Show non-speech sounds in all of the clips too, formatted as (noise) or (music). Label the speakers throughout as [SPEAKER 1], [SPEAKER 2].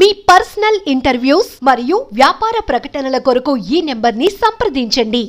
[SPEAKER 1] మీ personal interviews మరియు వ్యాపార ప్రకటనల కొరకు ఈ నెంబర్ని సంప్రదించండి.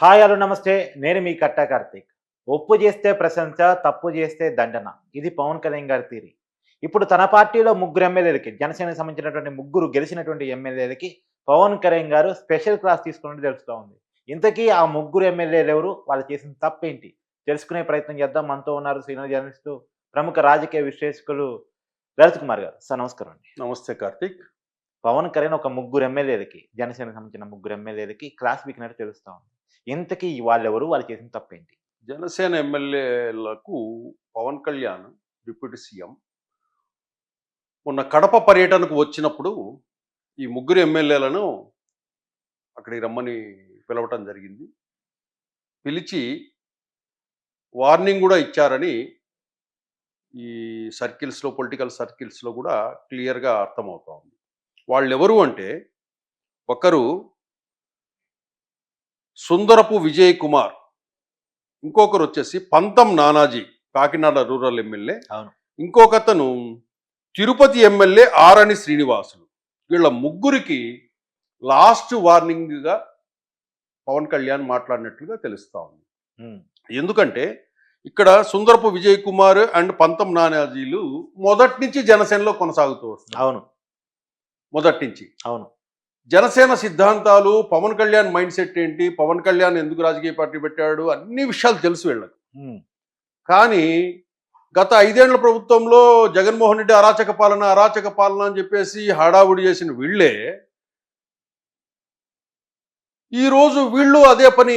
[SPEAKER 2] హాయ్ హలో నమస్తే. నేను మీ కట్టా కార్తీక్. ఒప్పు చేస్తే ప్రశంస తప్పు చేస్తే దండన. ఇది పవన్ కళ్యాణ్ గారి తీరి. ఇప్పుడు తన పార్టీలో ముగ్గురు ఎమ్మెల్యేలకి జనసేనకు సంబంధించినటువంటి ముగ్గురు గెలిచినటువంటి ఎమ్మెల్యేలకి పవన్ కళ్యాణ్ గారు స్పెషల్ క్లాస్ తీసుకున్నట్టు తెలుస్తూ ఉంది. ఇంతకీ ఆ ముగ్గురు ఎమ్మెల్యేలు ఎవరు? వాళ్ళు చేసిన తప్పేంటి? తెలుసుకునే ప్రయత్నం చేద్దాం. మనతో ఉన్నారు సీనియర్ జర్నలిస్టు ప్రముఖ రాజకీయ విశ్లేషకులు లలిత్ కుమార్ గారు సార్ నమస్కారం అండి.
[SPEAKER 3] నమస్తే కార్తీక్.
[SPEAKER 2] పవన్ కళ్యాణ్ ఒక ముగ్గురు ఎమ్మెల్యేలకి జనసేనకు సంబంధించిన ముగ్గురు ఎమ్మెల్యేలకి క్లాస్ వీకినట్టు తెలుస్తా ఉంది. ఇంతకీ వాళ్ళెవరు? వాళ్ళు చేసిన తప్పేంటి?
[SPEAKER 3] జనసేన ఎమ్మెల్యేలకు పవన్ కళ్యాణ్ డిప్యూటీ సీఎం. మొన్న కడప పర్యటనకు వచ్చినప్పుడు ఈ ముగ్గురు ఎమ్మెల్యేలను అక్కడికి రమ్మని పిలవటం జరిగింది. పిలిచి వార్నింగ్ కూడా ఇచ్చారని ఈ సర్కిల్స్లో పొలిటికల్ సర్కిల్స్లో కూడా క్లియర్గా అర్థమవుతా ఉంది. వాళ్ళు ఎవరు అంటే ఒకరు సుందరపు విజయ్ కుమార్ ఇంకొకరు వచ్చేసి పంతం నానాజీ కాకినాడ రూరల్ ఎమ్మెల్యే. ఇంకొకతను తిరుపతి ఎమ్మెల్యే ఆరణి శ్రీనివాసులు. వీళ్ళ ముగ్గురికి లాస్ట్ వార్నింగ్గా పవన్ కళ్యాణ్ మాట్లాడినట్లుగా తెలుస్తా ఉంది. ఎందుకంటే ఇక్కడ సుందరపు విజయ్ కుమార్ అండ్ పంతం నానాజీలు మొదటి నుంచి జనసేనలో కొనసాగుతూ వస్తున్నారు.
[SPEAKER 2] అవును.
[SPEAKER 3] మొదటి నుంచి.
[SPEAKER 2] అవును.
[SPEAKER 3] జనసేన సిద్ధాంతాలు పవన్ కళ్యాణ్ మైండ్ సెట్ ఏంటి? పవన్ కళ్యాణ్ ఎందుకు రాజకీయ పార్టీ పెట్టాడు? అన్ని విషయాలు తెలుసు వీళ్ళకి. కానీ గత ఐదేళ్ళ ప్రభుత్వంలో జగన్మోహన్ రెడ్డి అరాచక పాలన అరాచక పాలన అని చెప్పేసి హడావుడి చేసిన వీళ్ళే ఈరోజు వీళ్ళు అదే పని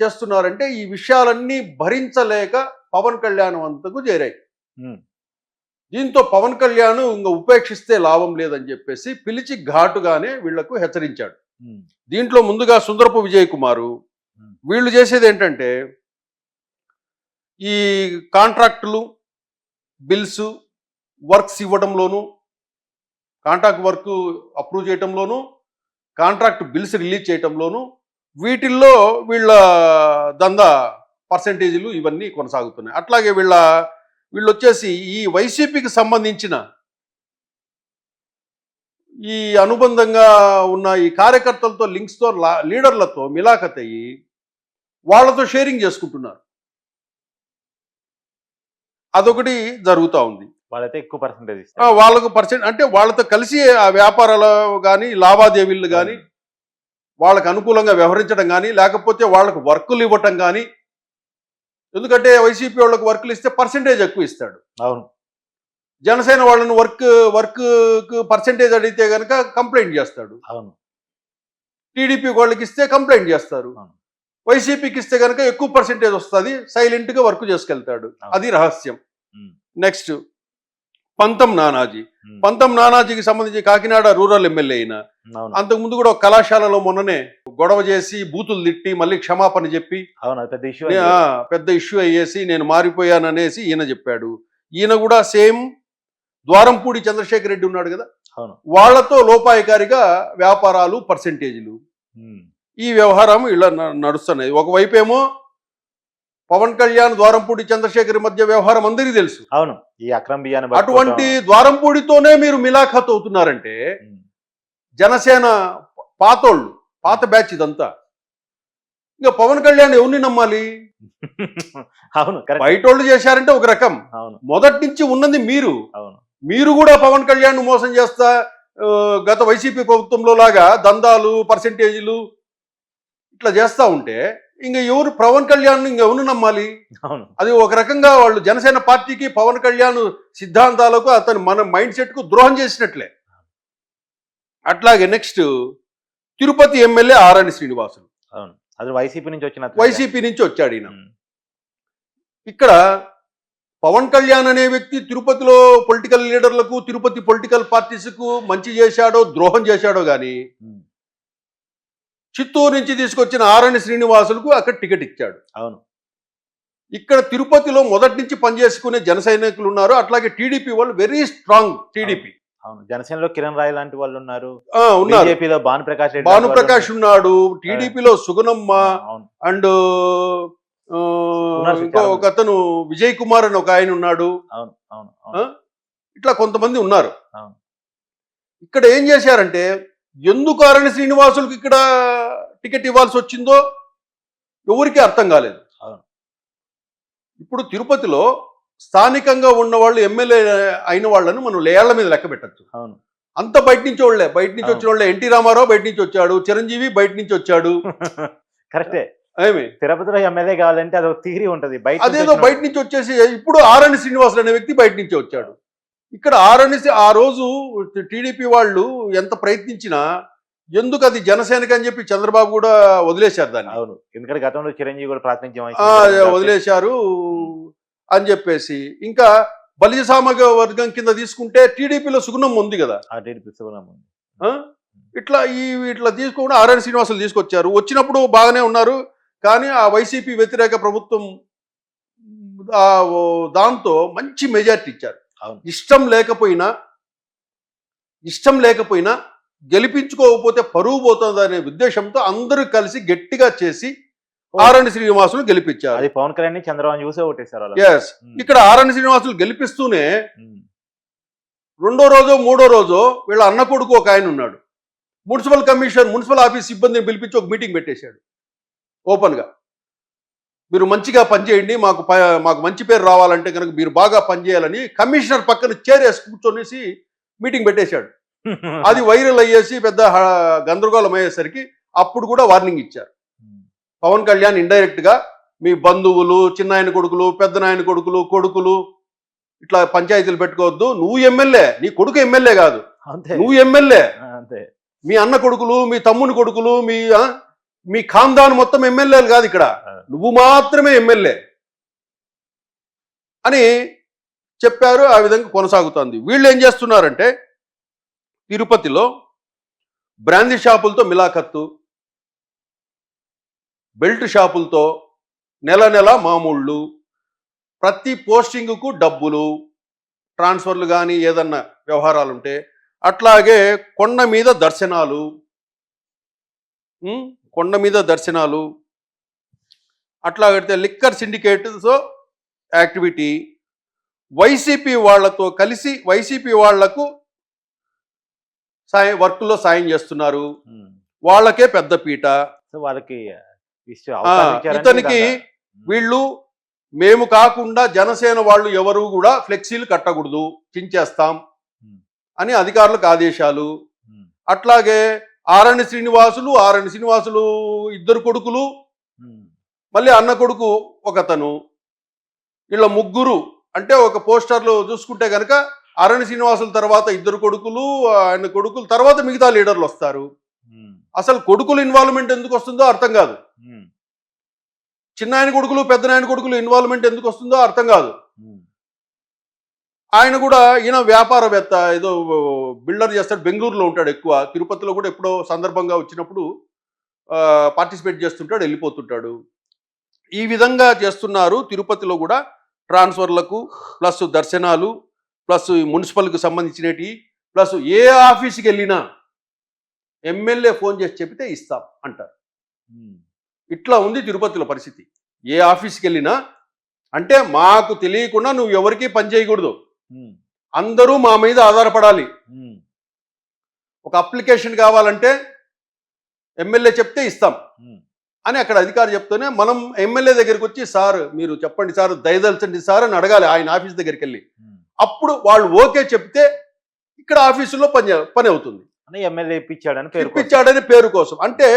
[SPEAKER 3] చేస్తున్నారంటే ఈ విషయాలన్నీ భరించలేక పవన్ కళ్యాణ్ వంతకు చేరాయి. దీంతో పవన్ కళ్యాణ్ ఇంకా ఉపేక్షిస్తే లాభం లేదని చెప్పేసి పిలిచి ఘాటుగానే వీళ్ళకు హెచ్చరించాడు. దీంట్లో ముందుగా సుందరపు విజయ్ కుమారు. వీళ్ళు చేసేది ఏంటంటే ఈ కాంట్రాక్టులు బిల్స్ వర్క్స్ ఇవ్వడంలోను కాంట్రాక్ట్ వర్క్ అప్రూవ్ చేయటంలోను కాంట్రాక్ట్ బిల్స్ రిలీజ్ చేయటంలోనూ వీటిల్లో వీళ్ళ దందా పర్సంటేజీలు ఇవన్నీ కొనసాగుతున్నాయి. అట్లాగే వీళ్ళ వీళ్ళు వచ్చేసి ఈ వైసీపీకి సంబంధించిన ఈ అనుబంధంగా ఉన్న ఈ కార్యకర్తలతో లింక్స్తో లా- లీడర్లతో మిలాఖత్ అయ్యి వాళ్ళతో షేరింగ్ చేసుకుంటున్నారు. అదొకటి జరుగుతూ ఉంది.
[SPEAKER 2] వాళ్ళైతే ఎక్కువ పర్సంటేజ్ ఇస్తారు.
[SPEAKER 3] వాళ్ళకు పర్సెంట్ అంటే వాళ్ళతో కలిసి ఆ వ్యాపారాలు కానీ లావాదేవీలు కానీ వాళ్ళకు అనుకూలంగా వ్యవహరించడం కానీ లేకపోతే వాళ్ళకు వర్కులు ఇవ్వటం కానీ ఎందుకంటే వైసీపీ వాళ్ళకు వర్కులు ఇస్తే పర్సంటేజ్ ఎక్కువ ఇస్తాడు.
[SPEAKER 2] అవును.
[SPEAKER 3] జనసేన వాళ్ళని వర్క్ వర్క్ పర్సంటేజ్ అడిగితే కనుక కంప్లైంట్ చేస్తాడు.
[SPEAKER 2] అవును.
[SPEAKER 3] టీడీపీ వాళ్ళకి ఇస్తే కంప్లైంట్ చేస్తారు. వైసీపీకి ఇస్తే కనుక ఎక్కువ పర్సెంటేజ్ వస్తుంది సైలెంట్గా వర్క్ చేసుకెళ్తాడు. అది రహస్యం. నెక్స్ట్ పంతం నానాజీ. పంతం నానాజీకి సంబంధించి కాకినాడ రూరల్ ఎమ్మెల్యే అయిన. అంతకుముందు కూడా ఒక కళాశాలలో మొన్ననే గొడవ చేసి బూతులు తిట్టి మళ్ళీ క్షమాపణ చెప్పి
[SPEAKER 2] పెద్ద ఇష్యూ
[SPEAKER 3] అయ్యేసి నేను మారిపోయాననేసి ఈయన చెప్పాడు. ఈయన కూడా సేమ్ ద్వారంపూడి చంద్రశేఖర్ రెడ్డి ఉన్నాడు కదా? వాళ్ళతో లోపాయకారిగా వ్యాపారాలు పర్సెంటేజీలు. ఈ వ్యవహారం ఇలా నడుస్తున్నాయి. ఒకవైపు ఏమో పవన్ కళ్యాణ్ ద్వారంపూడి చంద్రశేఖర్ మధ్య వ్యవహారం అందరికీ తెలుసు.
[SPEAKER 2] అవును. ఈ అక్రమ్ బియ్యాన్ని
[SPEAKER 3] అటువంటి ద్వారంపూడితోనే మీరు మిలాఖత్ అవుతున్నారంటే జనసేన పాతోళ్ళు పాత బ్యాచ్ ఇదంతా. ఇంకా పవన్ కళ్యాణ్ ఎవరిని నమ్మాలి?
[SPEAKER 2] అవును కరెక్ట్.
[SPEAKER 3] బయటోళ్ళు చేశారంటే ఒక రకం.
[SPEAKER 2] అవును.
[SPEAKER 3] మొదటి నుంచి ఉన్నది మీరు.
[SPEAKER 2] అవును.
[SPEAKER 3] మీరు కూడా పవన్ కళ్యాణ్ మోసం చేస్తా గత వైసీపీ ప్రభుత్వంలో లాగా దందాలు పర్సెంటేజీలు ఇట్లా చేస్తా ఉంటే ఇంక ఎవరు పవన్ కళ్యాణ్ ఇంక ఎవరు నమ్మాలి?
[SPEAKER 2] అవును.
[SPEAKER 3] అది ఒక రకంగా వాళ్ళు జనసేన పార్టీకి పవన్ కళ్యాణ్ సిద్ధాంతాలకు అతని మన మైండ్ సెట్కు ద్రోహం చేసినట్లే. అట్లాగే నెక్స్ట్ తిరుపతి ఎమ్మెల్యే ఆరణి శ్రీనివాసులు.
[SPEAKER 2] అవును. అది వైసీపీ నుంచి వచ్చిన
[SPEAKER 3] వైసీపీ నుంచి వచ్చాడు ఈయన. ఇక్కడ పవన్ కళ్యాణ్ అనే వ్యక్తి తిరుపతిలో పొలిటికల్ లీడర్లకు తిరుపతి పొలిటికల్ పార్టీస్కు మంచి చేశాడో ద్రోహం చేశాడో గాని
[SPEAKER 2] ఉమ్,
[SPEAKER 3] చిత్తూరు నుంచి తీసుకొచ్చిన ఆరణి శ్రీనివాసులకు అక్కడ టికెట్ ఇచ్చాడు.
[SPEAKER 2] అవును.
[SPEAKER 3] ఇక్కడ తిరుపతిలో మొదటి నుంచి పనిచేసుకునే జన సైనికులు ఉన్నారు. అట్లాగే టీడీపీ వాళ్ళు వెరీ స్ట్రాంగ్ టీడీపీ.
[SPEAKER 2] అవును. జనసేనలో కిరణ్ రాయ్ లాంటి వాళ్ళు ఉన్నారు.
[SPEAKER 3] ఉన్నారు.
[SPEAKER 2] బీజేపీలో భానుప్రకాష్
[SPEAKER 3] భానుప్రకాష్ ఉన్నాడు. టీడీపీలో సుగుణమ్మ అండ్ ఒక అతను విజయ్ కుమార్ అని ఒక ఆయన ఉన్నాడు.
[SPEAKER 2] అవును అవును
[SPEAKER 3] ఆ?
[SPEAKER 2] అవును
[SPEAKER 3] ఇట్లా కొంతమంది ఉన్నారు. ఇక్కడ ఏం చేశారంటే ఎందుకు అరణ్య శ్రీనివాసులకు ఇక్కడ టికెట్ ఇవ్వాల్సి వచ్చిందో ఎవరికీ అర్థం కాలేదు. ఇప్పుడు తిరుపతిలో స్థానికంగా ఉన్న వాళ్ళు ఎమ్మెల్యే అయిన వాళ్ళను మనం లేళ్ళ మీద లెక్క పెట్టచ్చు.
[SPEAKER 2] అవును.
[SPEAKER 3] అంత బయట నుంచి వాళ్ళే. బయట నుంచి. వచ్చిన వాళ్ళే. ఎన్టీ రామారావు బయట నుంచి వచ్చాడు. చిరంజీవి బయట నుంచి వచ్చాడు. (laughs)
[SPEAKER 2] కరెక్టే.
[SPEAKER 3] ఏమి?
[SPEAKER 2] తిరుపతిలో ఎమ్మెల్యే కావాలంటే అదొక థీరీ ఉంటది. బయట
[SPEAKER 3] అదేదో బయట నుంచి వచ్చేసి ఇప్పుడు ఆరణి శ్రీనివాసులు అనే వ్యక్తి బయట నుంచి వచ్చాడు. ఇక్కడ ఆరణి శ్రీ- ఆ రోజు టీడీపీ వాళ్ళు ఎంత ప్రయత్నించినా ఎందుకు అది జనసేనకి అని చెప్పి చంద్రబాబు కూడా వదిలేశారు దాన్ని.
[SPEAKER 2] అవును. ఎందుకంటే గతంలో చిరంజీవి కూడా ప్రాతినిధ్యం
[SPEAKER 3] వదిలేశారు అని చెప్పేసి. ఇంకా బలిజ సామాజిక వర్గం కింద తీసుకుంటే టీడీపీలో సుగుణం ఉంది కదా.
[SPEAKER 2] ఆ టీడీపీ సుగుణం ఉంది.
[SPEAKER 3] ఇట్లా ఈ ఇట్లా తీసుకోకుండా ఆర్ఎన్ శ్రీనివాసులు తీసుకొచ్చారు. వచ్చినప్పుడు బాగానే ఉన్నారు. కానీ ఆ వైసీపీ వ్యతిరేక ప్రభుత్వం దాంతో మంచి మెజార్టీ ఇచ్చారు. ఇష్టం లేకపోయినా ఇష్టం లేకపోయినా గెలిపించుకోకపోతే పరువు పోతుంది అనే ఉద్దేశంతో అందరూ కలిసి గట్టిగా చేసి ఆర్ఎన్ శ్రీనివాసులు గెలిపించారు.
[SPEAKER 2] అది పవన్ కళ్యాణ్ చంద్రబాబు చూసే ఓటేశారు
[SPEAKER 3] ఎస్ ఇక్కడ ఆర్ఎన్ శ్రీనివాసులు గెలిపిస్తూనే. రెండో రోజు మూడో రోజు వీళ్ళ అన్న కొడుకు ఒక ఆయన ఉన్నాడు. మున్సిపల్ కమిషన్ మున్సిపల్ ఆఫీస్ సిబ్బందిని పిలిపించి ఒక మీటింగ్ పెట్టేశాడు. ఓపెన్గా. మీరు మంచిగా పనిచేయండి మాకు మాకు మంచి పేరు రావాలంటే కనుక మీరు బాగా పనిచేయాలని కమిషనర్ పక్కన చేరేసి కూర్చొనేసి మీటింగ్ పెట్టేశాడు. (laughs) అది వైరల్ అయ్యేసి పెద్ద గందరగోళం అయ్యేసరికి అప్పుడు కూడా వార్నింగ్ ఇచ్చారు. పవన్ కళ్యాణ్ ఇండైరెక్ట్గా మీ బంధువులు చిన్నాయన కొడుకులు పెద్ద నాయన కొడుకులు కొడుకులు ఇట్లా పంచాయతీలు పెట్టుకోవద్దు. నువ్వు ఎమ్మెల్యే నీ కొడుకు ఎమ్మెల్యే కాదు.
[SPEAKER 2] అంతే.
[SPEAKER 3] నువ్వు ఎమ్మెల్యే. మీ అన్న కొడుకులు మీ తమ్ముని కొడుకులు మీ మీ ఖాందాన్ మొత్తం ఎమ్మెల్యేలు కాదు ఇక్కడ. నువ్వు మాత్రమే ఎమ్మెల్యే. అని చెప్పారు ఆ విధంగా కొనసాగుతోంది. వీళ్ళు ఏం చేస్తున్నారంటే తిరుపతిలో బ్రాందీ షాపులతో మిలాఖత్తు బెల్ట్ షాపులతో నెల నెల మామూళ్ళు ప్రతి పోస్టింగ్కు డబ్బులు ట్రాన్స్ఫర్లు కానీ ఏదన్నా వ్యవహారాలు ఉంటే అట్లాగే కొండ మీద దర్శనాలు కొండ మీద దర్శనాలు అట్లా పెడితే లిక్కర్ సిండికేట్తో యాక్టివిటీ వైసీపీ వాళ్ళతో కలిసి వైసీపీ వాళ్ళకు సాయం వర్క్లో సాయం చేస్తున్నారు. వాళ్ళకే పెద్ద పీట
[SPEAKER 2] వాళ్ళకి
[SPEAKER 3] ఇతనికి. వీళ్ళు మేము కాకుండా జనసేన వాళ్ళు ఎవరు కూడా ఫ్లెక్సీలు కట్టకూడదు చించేస్తాం. అని అధికారులకు ఆదేశాలు. అట్లాగే ఆరణి శ్రీనివాసులు ఆరణి శ్రీనివాసులు ఇద్దరు కొడుకులు. మళ్ళీ అన్న కొడుకు ఒకతను వీళ్ళ ముగ్గురు అంటే ఒక పోస్టర్లు చూసుకుంటే కనుక అరణి శ్రీనివాసుల తర్వాత ఇద్దరు కొడుకులు ఆయన కొడుకులు తర్వాత మిగతా లీడర్లు వస్తారు. అసలు కొడుకుల ఇన్వాల్వ్మెంట్ ఎందుకు వస్తుందో అర్థం కాదు
[SPEAKER 2] ఉమ్.
[SPEAKER 3] చిన్న ఆయన కొడుకులు పెద్ద ఆయన కొడుకులు ఇన్వాల్వ్మెంట్ ఎందుకు వస్తుందో అర్థం కాదు. ఆయన కూడా ఈయన వ్యాపారవేత్త ఏదో బిల్డర్ చేస్తాడు బెంగళూరులో ఉంటాడు ఎక్కువ తిరుపతిలో కూడా ఎప్పుడో సందర్భంగా వచ్చినప్పుడు పార్టిసిపేట్ చేస్తుంటాడు వెళ్ళిపోతుంటాడు ఈ విధంగా చేస్తున్నారు తిరుపతిలో కూడా ట్రాన్స్ఫర్లకు ప్లస్ దర్శనాలు ప్లస్ మున్సిపల్కి సంబంధించినవి ప్లస్ ఏ ఆఫీస్కి వెళ్ళినా ఎమ్మెల్యే ఫోన్ చేసి చెబితే ఇస్తాం అంటారు. ఇట్లా ఉంది తిరుపతిలో పరిస్థితి ఏ ఆఫీస్కి వెళ్ళినా అంటే మాకు తెలియకుండా నువ్వు ఎవరికీ పని చేయకూడదు. అందరూ మా మీద ఆధారపడాలి. ఒక అప్లికేషన్ కావాలంటే ఎమ్మెల్యే చెప్తే ఇస్తాం. అని అక్కడ అధికారి చెప్తూనే మనం ఎమ్మెల్యే దగ్గరికి వచ్చి సార్ మీరు చెప్పండి సార్ దయదలచండి సార్ అని అడగాలి ఆయన ఆఫీస్ దగ్గరికి వెళ్ళి. అప్పుడు వాళ్ళు ఓకే చెప్తే ఇక్కడ ఆఫీసులో పని పని అవుతుంది.
[SPEAKER 2] అని ఎమ్మెల్యే ఇప్పించాడని పేరు
[SPEAKER 3] ఇప్పించాడని పేరు కోసం. అంటే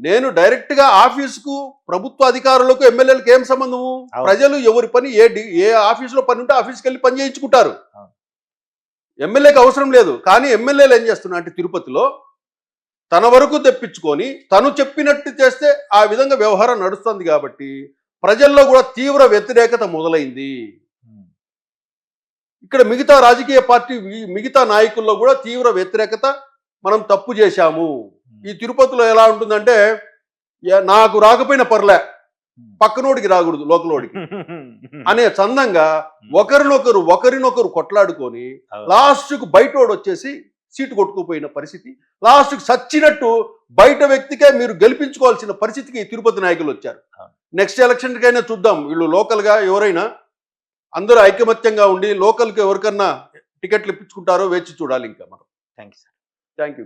[SPEAKER 3] నేను డైరెక్ట్గా ఆఫీసుకు ప్రభుత్వ అధికారులకు ఎమ్మెల్యేలకు ఏం సంబంధము. ప్రజలు ఎవరి పని ఏ ఏ ఆఫీసులో పని ఉంటే ఆఫీస్కి వెళ్ళి పని చేయించుకుంటారు. ఎమ్మెల్యేకి అవసరం లేదు కానీ ఎమ్మెల్యేలు ఏం చేస్తున్నా అంటే తిరుపతిలో తన వరకు తెప్పించుకొని తను చెప్పినట్టు చేస్తే ఆ విధంగా వ్యవహారం నడుస్తుంది కాబట్టి ప్రజల్లో కూడా తీవ్ర వ్యతిరేకత మొదలైంది. ఇక్కడ మిగతా రాజకీయ పార్టీ మిగతా నాయకుల్లో కూడా తీవ్ర వ్యతిరేకత మనం తప్పు చేశాము ఈ తిరుపతిలో ఎలా ఉంటుందంటే "యా, నాకు రాకపోయినా పర్లే. పక్కనోడికి రాకూడదు లోకలోడికి. అనే చందంగా ఒకరినొకరు ఒకరినొకరు కొట్లాడుకొని. లాస్ట్కు బయటోడు వచ్చేసి సీటు కొట్టుకుపోయిన పరిస్థితి. లాస్ట్కు సచ్చినట్టు బయట వ్యక్తికే మీరు గెలిపించుకోవాల్సిన పరిస్థితికి తిరుపతి నాయకులు వచ్చారు. నెక్స్ట్ ఎలక్షన్కైనా చూద్దాం. వీళ్ళు లోకల్గా ఎవరైనా అందరూ ఐకమత్యంగా ఉండి లోకల్కి ఎవరికన్నా టికెట్లు ఇప్పించుకుంటారో వేచి చూడాలి ఇంకా మనం.
[SPEAKER 2] Thank you sir.
[SPEAKER 3] Thank you